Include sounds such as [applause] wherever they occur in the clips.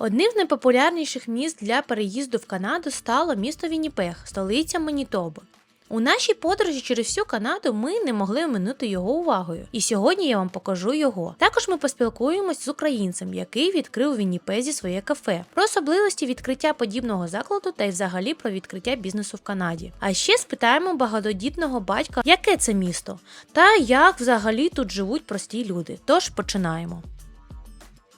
Одним з найпопулярніших міст для переїзду в Канаду стало місто Вінніпег, столиця Манітоби. У нашій подорожі через всю Канаду ми не могли оминути його увагою, і сьогодні я вам покажу його. Також ми поспілкуємось з українцем, який відкрив у Вінніпезі своє кафе, про особливості відкриття подібного закладу та й взагалі про відкриття бізнесу в Канаді. А ще спитаємо багатодітного батька, яке це місто, та як взагалі тут живуть прості люди. Тож починаємо.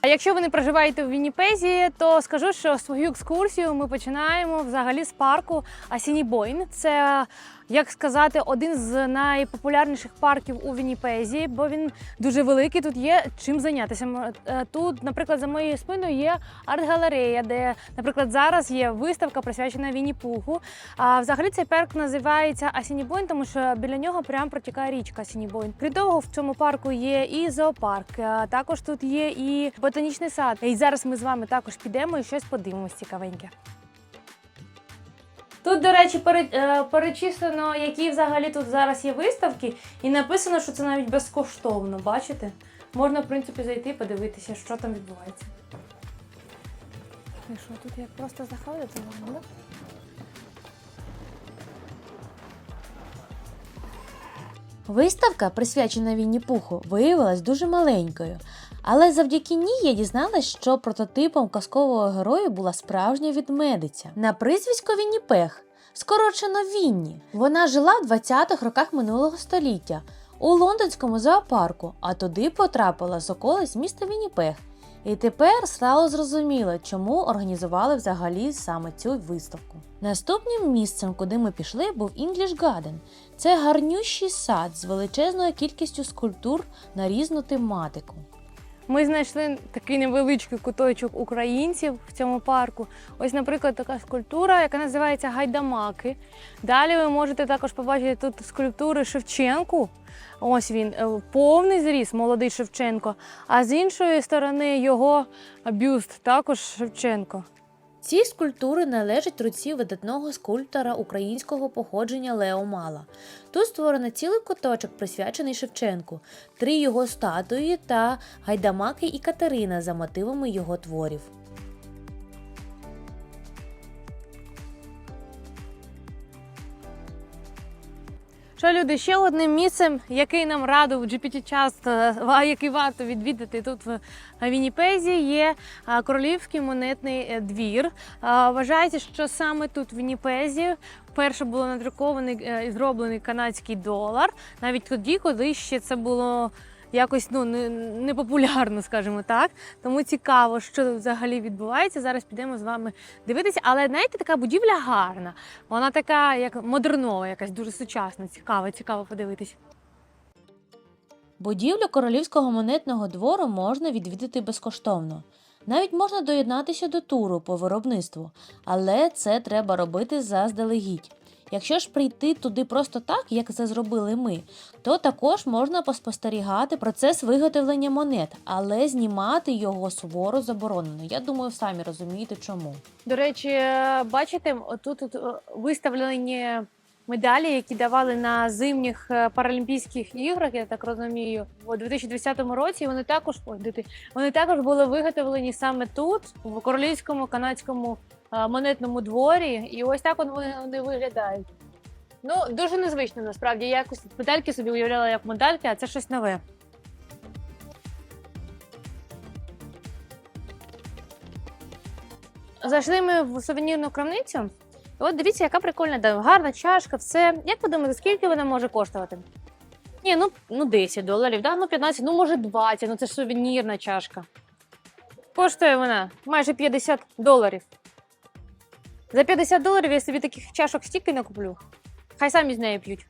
А якщо ви не проживаєте в Вінніпезі, то скажу, що свою екскурсію ми починаємо взагалі з парку Асінібойн. Це як сказати, один з найпопулярніших парків у Вінніпезі, бо він дуже великий. Тут є чим зайнятися. Е, Тут, наприклад, за моєю спиною є арт-галерея, де, наприклад, зараз є виставка присвячена Вінні-Пуху. А взагалі цей парк називається Асінібойн, тому що біля нього прямо протікає річка Асінібойн. Крім того, в цьому парку є і зоопарк. Також тут є і ботанічний сад. І зараз ми з вами також підемо і щось подивимось цікавеньке. Тут, до речі, е, перечислено, які взагалі тут зараз є виставки, і написано, що це навіть безкоштовно. Бачите? Можна, в принципі, зайти і подивитися, що там відбувається. І що, тут як просто заходити можна, да? Виставка, присвячена Вінні Пуху, виявилась дуже маленькою, але завдяки ній я дізналась, що прототипом казкового героя була справжня відмедиця на прізвисько Вінніпех, скорочено Вінні. Вона жила в 20-х роках минулого століття у лондонському зоопарку, а туди потрапила з околиць міста Вінніпех. І тепер стало зрозуміло, чому організували взагалі саме цю виставку. Наступним місцем, куди ми пішли, був English Garden. Це гарнющий сад з величезною кількістю скульптур на різну тематику. Ми знайшли такий невеличкий куточок українців в цьому парку. Ось, наприклад, така скульптура, яка називається Гайдамаки. Далі ви можете також побачити тут скульптури Шевченку. Ось він е, повний зріс, молодий Шевченко. А з іншої сторони його бюст також Шевченко. Ці скульптури належать руці видатного скульптора українського походження Лео Мала. Тут створено цілий куточок, присвячений Шевченку, три його статуї та гайдамаки і Катерина за мотивами його творів. Що люди ще одним місцем, який нам радив GPT час, який варто відвідати тут в Вінніпезі, є королівський монетний е, двір. Вважається, що саме тут в Вінніпезі вперше було надрукований е, і зроблений канадський долар. Навіть тоді, коли ще це було. Якось ну не, не скажімо так. Тому цікаво, що взагалі відбувається. Зараз підемо з вами дивитися. Але знаєте, така будівля гарна. Вона така, як модернова, якась дуже сучасна, цікава, цікаво подивитись. Будівлю королівського монетного двору можна відвідати безкоштовно. Навіть можна доєднатися до туру по виробництву, але це треба робити заздалегідь. Якщо ж прийти туди просто так, як це зробили ми, то також можна поспостерігати процес виготовлення монет, але знімати його суворо заборонено. Я думаю, самі розумієте чому. До речі, е, бачите, отут е, виставлені медалі, які давали на зимніх е, Паралімпійських іграх, я так розумію, у 2010 році. Вони також вони також були виготовлені саме тут, в королівському канадському монетному дворі. І ось так вони, вони виглядають. Ну, дуже незвично насправді. Я якось медальки собі уявляла як медальки, а це щось нове. Зайшли ми в сувенірну крамницю. От дивіться, яка прикольна, гарна чашка, все. Як ви думаєте, скільки вона може коштувати? Ні, ну, ну 10 доларів, да? ну 15, ну може 20, ну це ж сувенірна чашка. Коштує вона майже 50 доларів. За 50 доларів я собі таких чашок стільки не куплю. Хай самі з нею п'ють.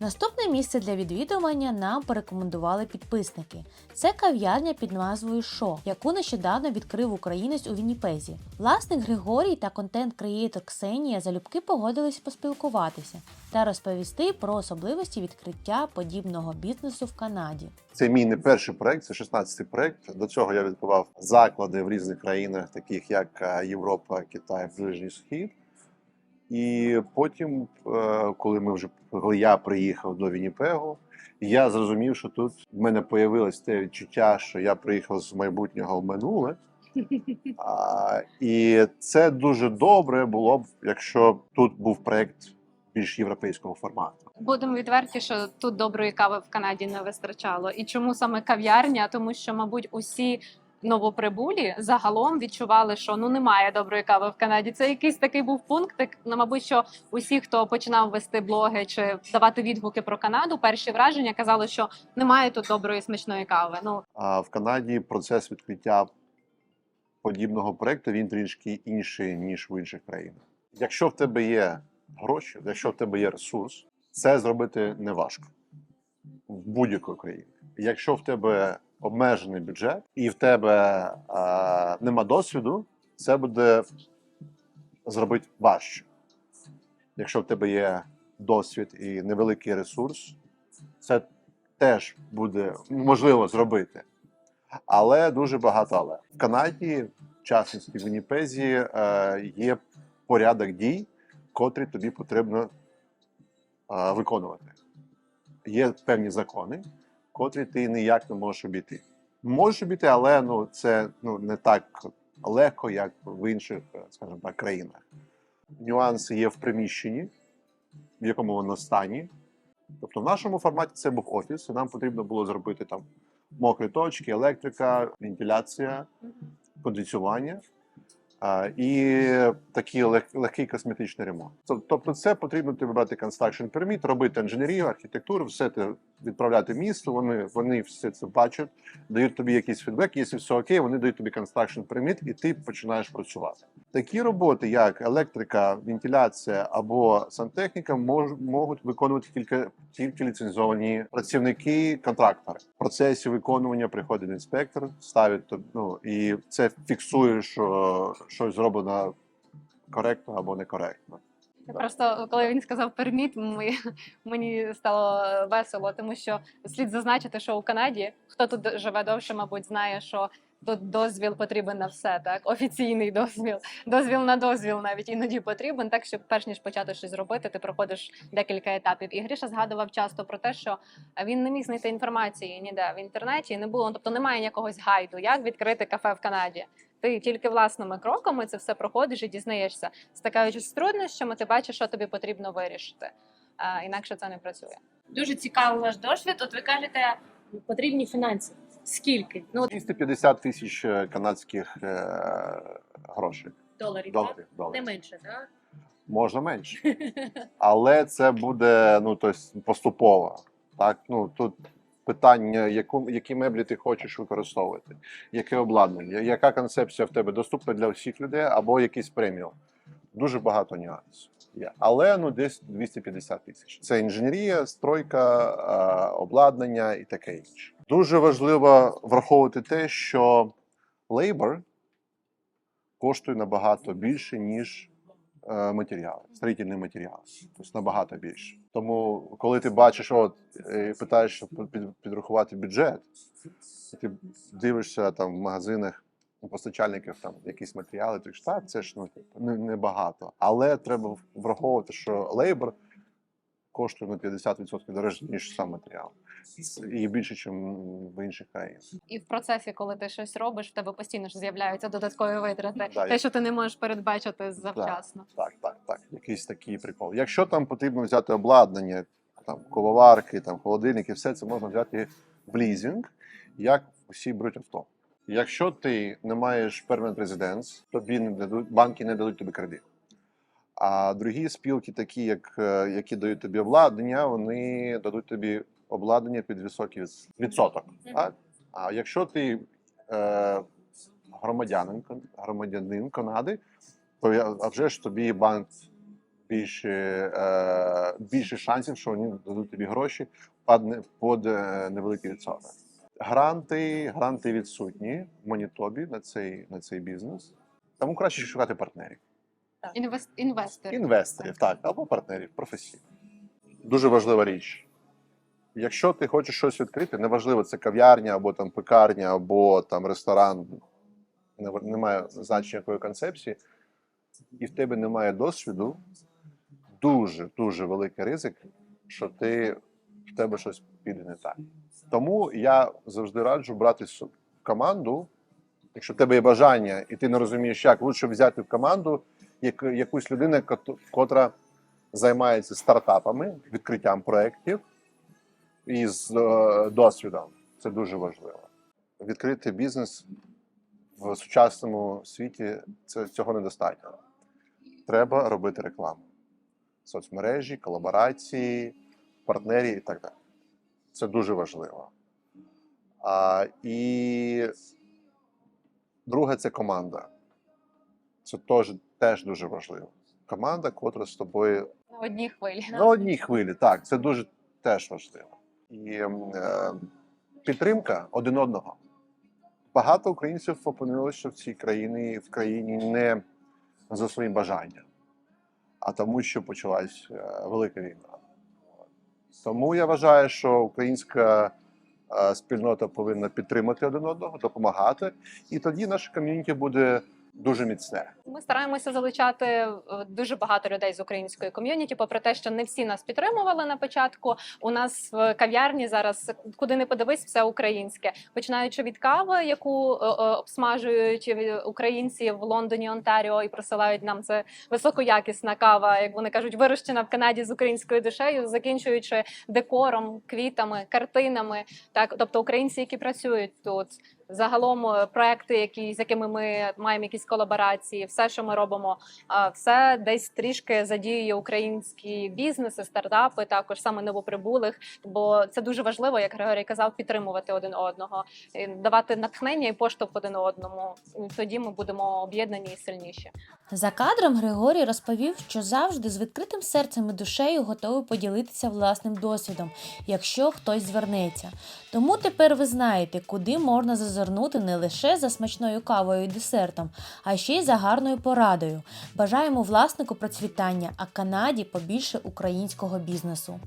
Наступне місце для відвідування нам порекомендували підписники. Це кав'ярня під назвою Шо, яку нещодавно відкрив українець у Вінніпезі. Власник Григорій та контент-креатор Ксенія залюбки погодились поспілкуватися та розповісти про особливості відкриття подібного бізнесу в Канаді. Це мій не перший проект, це 16-й проект. До цього я відкривав заклади в різних країнах, таких як е, Європа, Китай, Ближній Схід. І потім, е, коли ми вже коли я приїхав до Вінніпегу, я зрозумів, що тут в мене появилось те відчуття, що я приїхав з майбутнього в минуле, [laughs] А, і це дуже добре було б, якщо тут був проект більш європейського формату. Будемо відверті, що тут доброї кави в Канаді не вистачало. І чому саме кав'ярня? Тому що, мабуть, усі новоприбулі загалом відчували, що ну немає доброї кави в Канаді. Це якийсь такий був пункт. так, Ну, мабуть, що усі, хто починав вести блоги чи давати відгуки про Канаду, перші враження казали, що немає тут доброї смачної кави. Ну А в Канаді процес відкриття подібного проекту він трішки інший, ніж в інших країнах. Якщо в тебе є гроші, якщо в тебе є ресурс, це зробити не важко в будь-якої країні. Якщо в тебе обмежений бюджет і в тебе а, нема досвіду, це буде зробити важче. Якщо в тебе є досвід і невеликий ресурс, це теж буде можливо зробити. Але дуже багато але. В Канаді, в частності в Вінніпезі, е, є порядок дій, котрі тобі потрібно е, виконувати. Є певні закони, котрі ти ніяк не можеш обійти. Можеш обійти, але ну, це ну, не так легко, як в інших, е, скажімо так, країнах. Нюанси є в приміщенні, в якому воно стані. Тобто в нашому форматі це був офіс, і нам потрібно було зробити там мокрі точки, електрика, вентиляція, кондиціювання а, і такий лег- легкий косметичний ремонт. Тобто, це потрібно тобі брати construction permit, робити інженерію, архітектуру, все це відправляти місто. Вони, вони все це бачать, дають тобі якийсь фідбек. Якщо все окей, вони дають тобі construction permit, і ти починаєш працювати. Такі роботи, як електрика, вентиляція або сантехніка, мож, можуть виконувати тільки, тільки ліцензовані працівники, контрактори. В процесі виконування приходить інспектор, ставить ну, і це фіксує, що щось зроблено коректно або некоректно. Просто коли він сказав перміт, ми, мені стало весело, тому що слід зазначити, що у Канаді хто тут живе довше, мабуть, знає, що дозвіл потрібен на все, так офіційний дозвіл, дозвіл на дозвіл навіть іноді потрібен. Так що, перш ніж почати щось робити, ти проходиш декілька етапів. І Гріша згадував часто про те, що він не міг знайти інформації ніде в інтернеті, не було, тобто немає якогось гайду, як відкрити кафе в Канаді. Ти тільки власними кроками це все проходиш і дізнаєшся стикаючись з труднощами, ти бачиш, що тобі потрібно вирішити. А, інакше це не працює. Дуже цікавий ваш досвід. От ви кажете, потрібні фінанси. Скільки? Ну, от 250 тисяч е, канадських е, грошей. доларів, Доларів, так? Не менше, так? Можна менше. [laughs] але це буде ну тобто, поступово. Так, ну тут питання, яку які меблі ти хочеш використовувати, яке обладнання, яка концепція в тебе доступна для всіх людей, або якийсь преміум. Дуже багато нюансів. Є. Але ну десь 250 тисяч. Це інженерія, стройка, обладнання і таке інше. Дуже важливо враховувати те, що лейбор коштує набагато більше, ніж е, матеріали, строїтельний матеріал. Тобто набагато більше. Тому, коли ти бачиш, от е, питаєш під, підрахувати бюджет, ти дивишся там в магазинах постачальників там якісь матеріали, ти кажеш, це ж ну, не, не багато. Але треба враховувати, що лейбор коштує на 50% дорожче, ніж сам матеріал. І більше, ніж в інших країнах. І в процесі, коли ти щось робиш, в тебе постійно ж з'являються додаткові витрати. Да, Те, я- що ти не можеш передбачити завчасно. Так, так, так. Якийсь такий прикол. Якщо там потрібно взяти обладнання, там кововарки, там холодильники, все це можна взяти в лізинг, як всі беруть авто. Якщо ти не маєш permanent residence, тобі не дадуть, банки не дадуть тобі кредит. А другі спілки, такі як е, які дають тобі обладнання, вони дадуть тобі обладнання під високий відсоток. Так? А якщо ти е, громадянин, громадянин Канади, то я, а вже ж тобі банк більше, е, більше шансів, що вони дадуть тобі гроші під, під е, невеликий відсоток. Гранти, гранти відсутні в Манітобі на цей, на цей бізнес. Тому краще шукати партнерів. Інвес... Інвестор. Інвесторів, так, або партнерів, професійних. Дуже важлива річ. Якщо ти хочеш щось відкрити, неважливо, це кав'ярня, або там пекарня, або там ресторан, немає значення якої концепції, і в тебе немає досвіду, дуже дуже великий ризик, що ти в тебе щось піде не так. Тому я завжди раджу брати команду Якщо в тебе є бажання, і ти не розумієш, як лучше взяти в команду як, якусь людину, котра займається стартапами, відкриттям проєктів і з е, досвідом. Це дуже важливо. Відкрити бізнес в сучасному світі це цього недостатньо. Треба робити рекламу, соцмережі, колаборації, партнері і так далі. Це дуже важливо. А, і друге це команда. Це теж, теж дуже важливо. Команда, котра з тобою На одній хвилі. на одній хвилі, так, це дуже теж важливо. І е, підтримка один одного. Багато українців опинилися в цій країні в країні не за своїм бажанням, а тому, що почалась е, велика війна. Тому я вважаю, що українська е, спільнота повинна підтримати один одного, допомагати, і тоді наше ком'юніті буде дуже міцне. Ми стараємося залучати е, дуже багато людей з української ком'юніті, попри те, що не всі нас підтримували на початку. У нас в кав'ярні зараз куди не подивись, все українське. Починаючи від кави, яку е, е, обсмажують українці в Лондоні, Онтаріо, і присилають нам це високоякісна кава, як вони кажуть, вирощена в Канаді з українською душею, закінчуючи декором, квітами, картинами. Так, тобто українці, які працюють тут. Загалом е, проекти, які з якими ми маємо якісь колаборації, все, що ми робимо, все десь трішки задіює українські бізнеси, стартапи, також саме новоприбулих. Бо це дуже важливо, як Григорій казав, підтримувати один одного, давати натхнення і поштовх один одному. Тоді ми будемо об'єднані і сильніші. За кадром Григорій розповів, що завжди з відкритим серцем і душею готовий поділитися власним досвідом, якщо хтось звернеться. Тому тепер ви знаєте, куди можна зазирнути не лише за смачною кавою і десертом, а ще й за гарною порадою. Бажаємо власнику процвітання, а Канаді побільше українського бізнесу.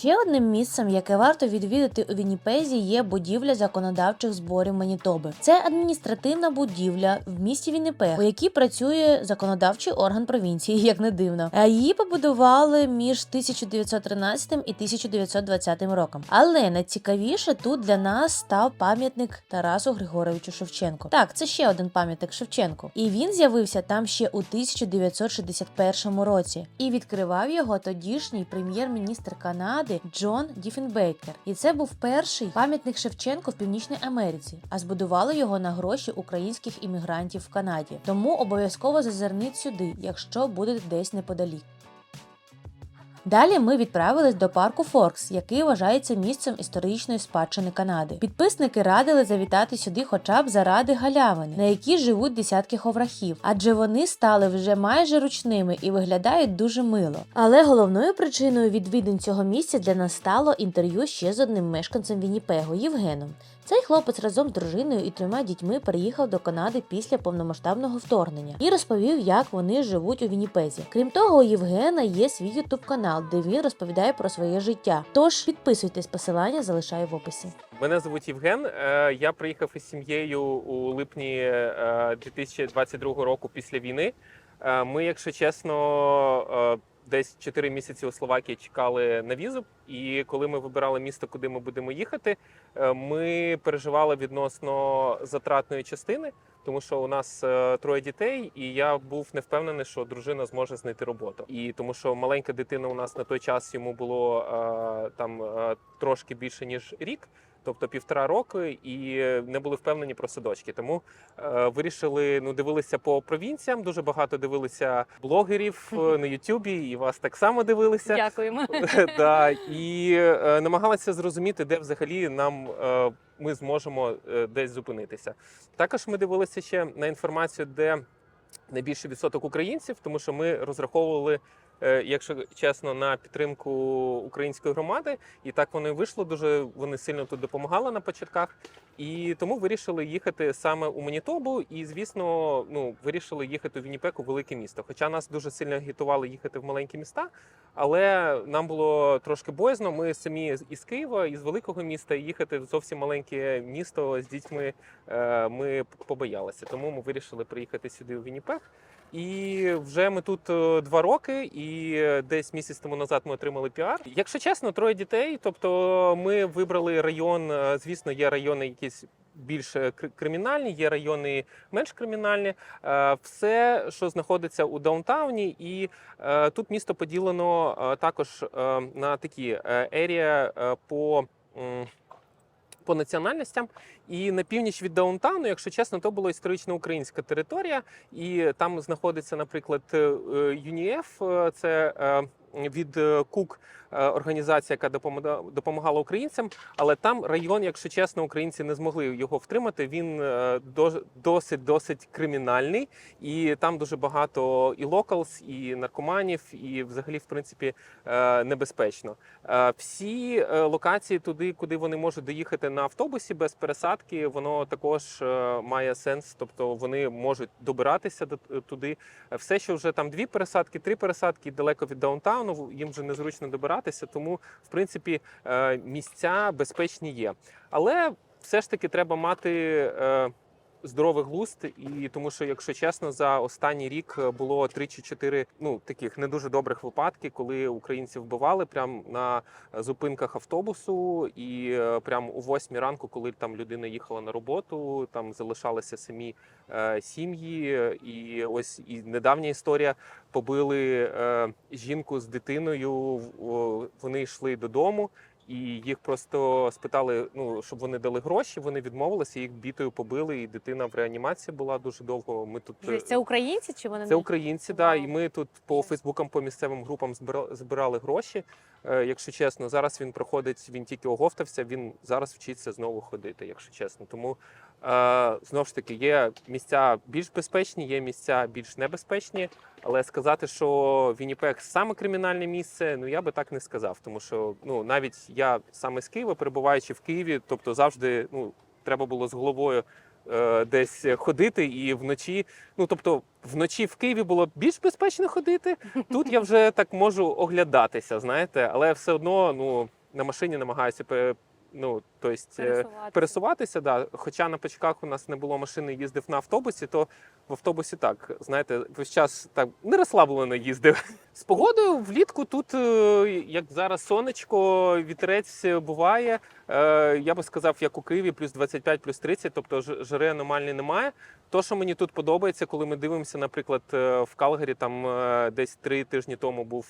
Ще одним місцем, яке варто відвідати у Вінніпезі, є будівля законодавчих зборів Манітоби. Це адміністративна будівля в місті Вінніпег, у якій працює законодавчий орган провінції, [laughs] як не дивно. Її побудували між 1913 і 1920 роком. Але найцікавіше тут для нас став пам'ятник Тарасу Григоровичу Шевченку. Так, це ще один пам'ятник Шевченку. І він з'явився там ще у 1961 році. І відкривав його тодішній прем'єр-міністр Канади Джон Діфенбейкер. І це був перший пам'ятник Шевченку в Північній Америці, а збудували його на гроші українських іммігрантів в Канаді. Тому обов'язково зазирніть сюди, якщо будете десь неподалік. Далі ми відправились до парку Форкс, який вважається місцем історичної спадщини Канади. Підписники радили завітати сюди хоча б заради галявини, на якій живуть десятки ховрахів, адже вони стали вже майже ручними і виглядають дуже мило. Але головною причиною відвідин цього місця для нас стало інтерв'ю ще з одним мешканцем Вінніпегу Євгеном. Цей хлопець разом з дружиною і трьома дітьми переїхав до Канади після повномасштабного вторгнення і розповів, як вони живуть у Вінніпезі. Крім того, у Євгена є свій ютуб канал, де він розповідає про своє життя. Тож підписуйтесь, посилання залишаю в описі. Мене звуть Євген. Е, Я приїхав із сім'єю у липні е, 2022 року після війни. Е, Ми, якщо чесно, е, десь 4 місяці у Словакії чекали на візу. І коли ми вибирали місто, куди ми будемо їхати, е, ми переживали відносно затратної частини, тому що у нас е, троє дітей, і я був не впевнений, що дружина зможе знайти роботу. І тому, що маленька дитина у нас на той час йому було е, там трошки більше ніж рік. Тобто півтора року, і не були впевнені про садочки. Тому е, вирішили, ну дивилися по провінціям. Дуже багато дивилися блогерів е, на Ютубі, і вас так само дивилися. Дякуємо. [laughs] да, і е, намагалися зрозуміти, де взагалі нам е, ми зможемо е, десь зупинитися. Також ми дивилися ще на інформацію, де найбільший відсоток українців, тому що ми розраховували. Е, Якщо чесно, на підтримку української громади, і так воно і вийшло. Дуже вони сильно тут допомагали на початках, і тому вирішили їхати саме у Манітобу. І звісно, ну вирішили їхати у Вінніпек, у велике місто. Хоча нас дуже сильно агітували їхати в маленькі міста, але нам було трошки боязно. Ми самі із Києва, із великого міста, їхати в зовсім маленьке місто з дітьми. е, Ми побоялися. Тому ми вирішили приїхати сюди у Вінніпег. І вже ми тут е, два роки, і е, десь місяць тому назад ми отримали піар. Якщо чесно, троє дітей. Тобто ми вибрали район. е, Звісно, є райони якісь більш кримінальні, є райони менш кримінальні. Все, що знаходиться у даунтауні, і тут місто поділено також на такі ерія по. По національностям. І на північ від Даунтану, якщо чесно, то була історично українська територія, і там знаходиться, наприклад, е, е, ЮНІФ, е, це від КУК організація, яка допомагала українцям. Але там район, якщо чесно, українці не змогли його втримати. Він е, до- досить досить кримінальний, і там дуже багато і локалс, і наркоманів, і взагалі, в принципі, е, небезпечно. Е, Всі е, локації туди, куди вони можуть доїхати на автобусі без пересадки, воно також е, має сенс. Тобто вони можуть добиратися до туди. Е, Все, що вже там дві пересадки, три пересадки далеко від даунтауну, їм вже незручно добиратися. Тому, в принципі, е, місця безпечні є. Але все ж таки треба мати. Е, Здоровий глузд, і тому що, якщо чесно, за останній рік було три чи чотири ну таких не дуже добрих випадки, коли українців вбивали прямо на зупинках автобусу, і е, прямо у восьмій ранку, коли там людина їхала на роботу, там залишалися самі е, сім'ї. І ось і недавня історія побили е, жінку з дитиною. Вони йшли додому. І їх просто спитали, ну щоб вони дали гроші. Вони відмовилися, їх бітою побили, і дитина в реанімації була дуже довго. Ми тут е, Це українці чи вони це українці, да, і ми тут по Фейсбукам, по місцевим групам збира- збирали гроші. Е, Якщо чесно, зараз він проходить, він тільки оговтався, він зараз вчиться знову ходити, якщо чесно. Тому знову ж таки є місця більш безпечні, є місця більш небезпечні. Але сказати, що Вінніпег саме кримінальне місце, ну я би так не сказав. Тому що ну навіть я саме з Києва, перебуваючи в Києві, тобто завжди ну треба було з головою е, десь ходити і вночі. Ну тобто, вночі в Києві було більш безпечно ходити. Тут я вже так можу оглядатися, знаєте, але все одно ну на машині намагаюся ну, тобто, е, пересуватися. пересуватися. Да. Хоча на початках у нас не було машини, їздив на автобусі, то в автобусі так, знаєте, весь час так не розслаблено їздив. [laughs] З погодою влітку тут, е, як зараз сонечко, вітерець буває. Е, Я би сказав, як у Києві, плюс 25, плюс 30, тобто жари аномальні немає. То, що мені тут подобається, коли ми дивимося, наприклад, е, в Калгарі там десь три тижні тому був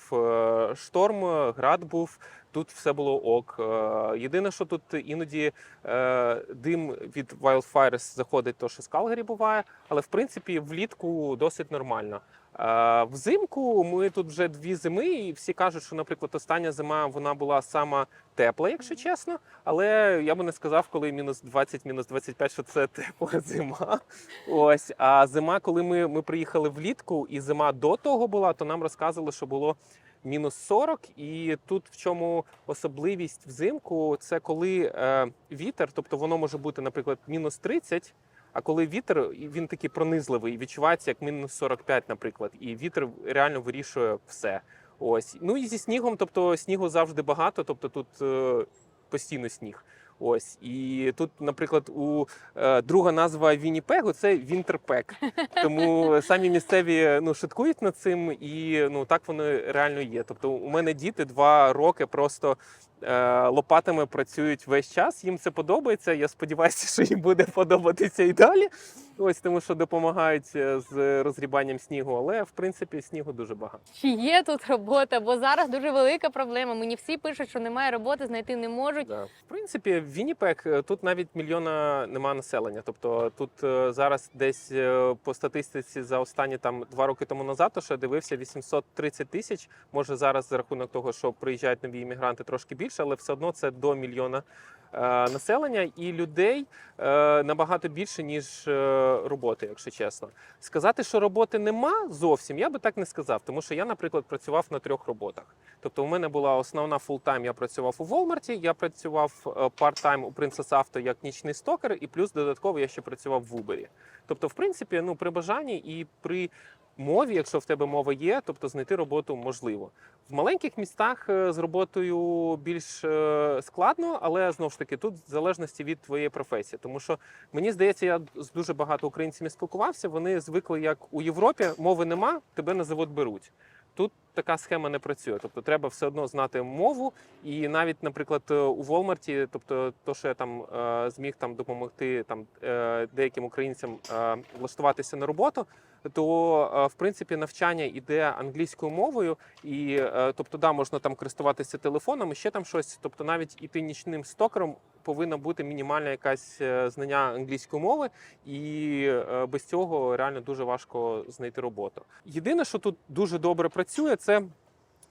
шторм, град був. Тут все було ок. Е, Єдине, що тут іноді е, дим від wildfires заходить, то що з Калгарі буває, але в принципі влітку досить нормально. Е, Взимку ми тут вже дві зими, і всі кажуть, що, наприклад, остання зима вона була сама тепла, якщо чесно. Але я би не сказав, коли мінус 20, мінус 25, що це [laughs] тепла зима. Ось. А зима, коли ми, ми приїхали влітку, і зима до того була, то нам розказували, що було мінус 40. І тут в чому особливість взимку, це коли е, вітер, тобто воно може бути, наприклад, мінус 30. А коли вітер, він такий пронизливий, відчувається як мінус 45, наприклад, і вітер реально вирішує все. Ось. Ну і зі снігом, тобто снігу завжди багато, тобто тут е, постійно сніг. Ось. І тут, наприклад, у е, друга назва Вінніпегу це Вінтерпек. [laughs] Тому самі місцеві ну, шуткують над цим, і ну так воно реально є. Тобто, у мене діти два роки просто лопатами працюють весь час. Їм це подобається. Я сподіваюся, що їм буде подобатися і далі. Ось тому, що допомагають е, з розрібанням снігу, але в принципі снігу дуже багато. Чи є тут робота? Бо зараз дуже велика проблема. Мені всі пишуть, що немає роботи, знайти не можуть. Да. В принципі, Вінніпек е, тут навіть мільйона нема населення. Тобто тут е, зараз десь е, по статистиці за останні там два роки тому назад, то що я дивився 830 тисяч. Може зараз за рахунок того, що приїжджають нові іммігранти трошки більше, але все одно це до мільйона е, населення і людей е, набагато більше ніж е, роботи, якщо чесно. Сказати, що роботи нема зовсім, я би так не сказав, тому що я, наприклад, працював на трьох роботах. Тобто, у мене була основна фултайм, я працював у Walmart, я працював парт-тайм у Princess Auto як нічний стокер, і плюс додатково я ще працював в Uber. Тобто, в принципі, ну при бажанні і при мові, якщо в тебе мова є, тобто знайти роботу можливо. В маленьких містах е, з роботою більш е, складно, але знову ж таки тут в залежності від твоєї професії. Тому що мені здається, я з дуже багато українцями спілкувався. Вони звикли, як у Європі мови нема, тебе на завод беруть. Тут така схема не працює. Тобто треба все одно знати мову. І навіть, наприклад, е, у Walmart, тобто, то, що я там е, зміг там допомогти там е, деяким українцям влаштуватися на роботу. То в принципі навчання іде англійською мовою, і тобто, да, можна там користуватися телефоном, ще там щось. Тобто, навіть іти нічним стокером повинна бути мінімальна якась знання англійської мови, і без цього реально дуже важко знайти роботу. Єдине, що тут дуже добре працює, це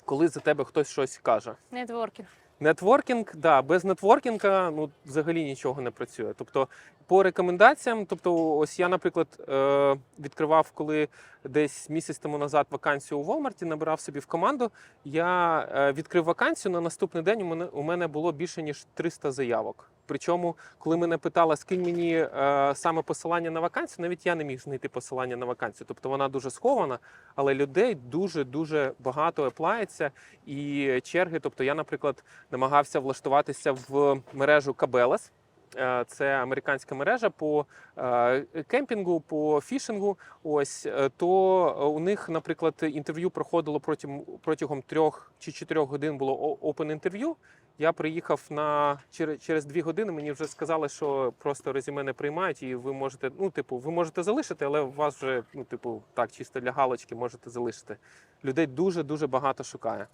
коли за тебе хтось щось каже. Нетворкінг. Нетворкінг, да, без нетворкінга ну взагалі нічого не працює. Тобто, по рекомендаціям, тобто, ось я, наприклад, е, відкривав, коли десь місяць тому назад вакансію у Walmart, набирав собі в команду. Я е, відкрив вакансію на наступний день. У мене у мене було більше ніж 300 заявок. Причому, коли мене питала, скинь мені е, саме посилання на вакансію, навіть я не міг знайти посилання на вакансію. Тобто вона дуже схована, але людей дуже дуже багато еплається і черги. Тобто, я, наприклад, намагався влаштуватися в мережу Кабелес. Е, Це американська мережа по е, кемпінгу, по фішингу. Ось е, то у них, наприклад, інтерв'ю проходило протягом протягом трьох чи чотирьох годин було опен інтерв'ю. Я приїхав на через, через дві години. Мені вже сказали, що просто резюме не приймають, і ви можете, ну, типу, ви можете залишити, але у вас вже, ну, типу, так, чисто для галочки можете залишити. Людей дуже дуже багато шукає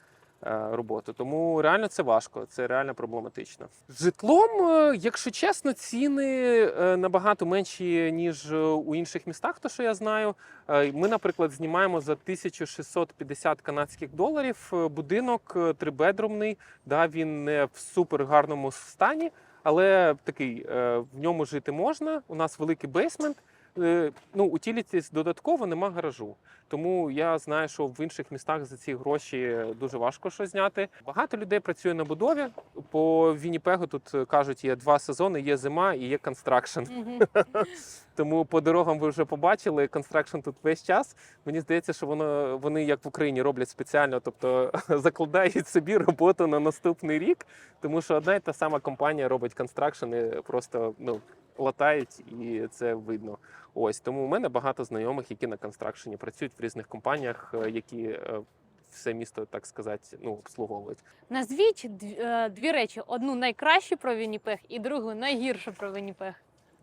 роботу. Тому реально це важко, це реально проблематично. З Житлом, е, якщо чесно, ціни е, набагато менші ніж е, у інших містах, то що я знаю. Е, Ми, наприклад, знімаємо за 1650 канадських доларів е, будинок е, трибедрумний. Да, він не в супер гарному стані, але такий е, в ньому жити можна. У нас великий бейсмент. Е, Ну, утілітіс додатково нема гаражу. Тому я знаю, що в інших містах за ці гроші дуже важко що зняти. Багато людей працює на будові. По Вінніпегу тут е, кажуть, є два сезони: є зима і є констракшн. [laughs] Тому по дорогам ви вже побачили констракшн тут весь час. Мені здається, що воно вони як в Україні роблять спеціально, тобто [laughs] закладають собі роботу на наступний рік, тому що одна і та сама компанія робить констракшн і просто ну латають, і це видно. Ось тому у мене багато знайомих, які на констракшені працюють в різних компаніях, е, які е, все місто, так сказати, ну обслуговують. Назвіть дві, е, речі: одну найкращу про Вінніпег і другу найгіршу про Вінніпег.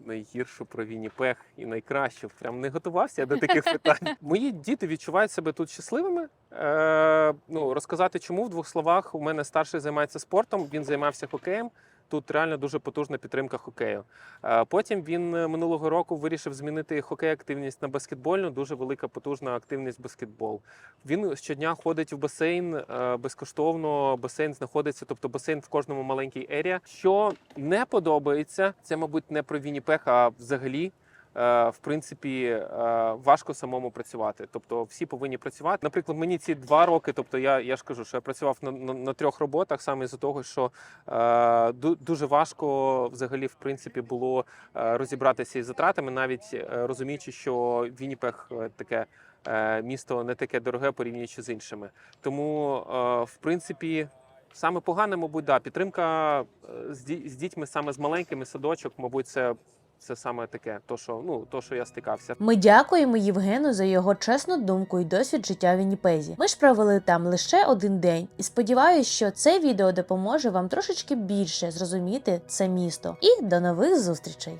найгіршу про Вінніпех і найкращу. Прям не готувався я до таких питань. [laughs] Мої діти відчувають себе тут щасливими. Е, ну, розказати, чому в двох словах. У мене старший займається спортом, він займався хокеєм. Тут реально дуже потужна підтримка хокею. Потім він е, минулого року вирішив змінити хокей активність на баскетбольну. Дуже велика потужна активність баскетбол. Він щодня ходить в басейн е, безкоштовно. Басейн знаходиться, тобто басейн в кожному маленькій ерія. Що не подобається, це, мабуть, не про Вінніпех, а взагалі. Е, В принципі, е, важко самому працювати. Тобто, всі повинні працювати. Наприклад, мені ці два роки, тобто я, я ж кажу, що я працював на, на, на трьох роботах саме з-за того, що е, дуже важко взагалі в принципі було е, розібратися із затратами, навіть розуміючи, що Вінніпех таке місто не таке дороге порівнюючи з іншими. Тому, в принципі, саме погане, мабуть, да, підтримка з дітьми саме з маленькими садочок, мабуть, це. Це саме таке, то що ну то, що я стикався. Ми дякуємо Євгену за його чесну думку і досвід життя в Вінніпезі. Ми ж провели там лише один день, і сподіваюся, що це відео допоможе вам трошечки більше зрозуміти це місто. І до нових зустрічей!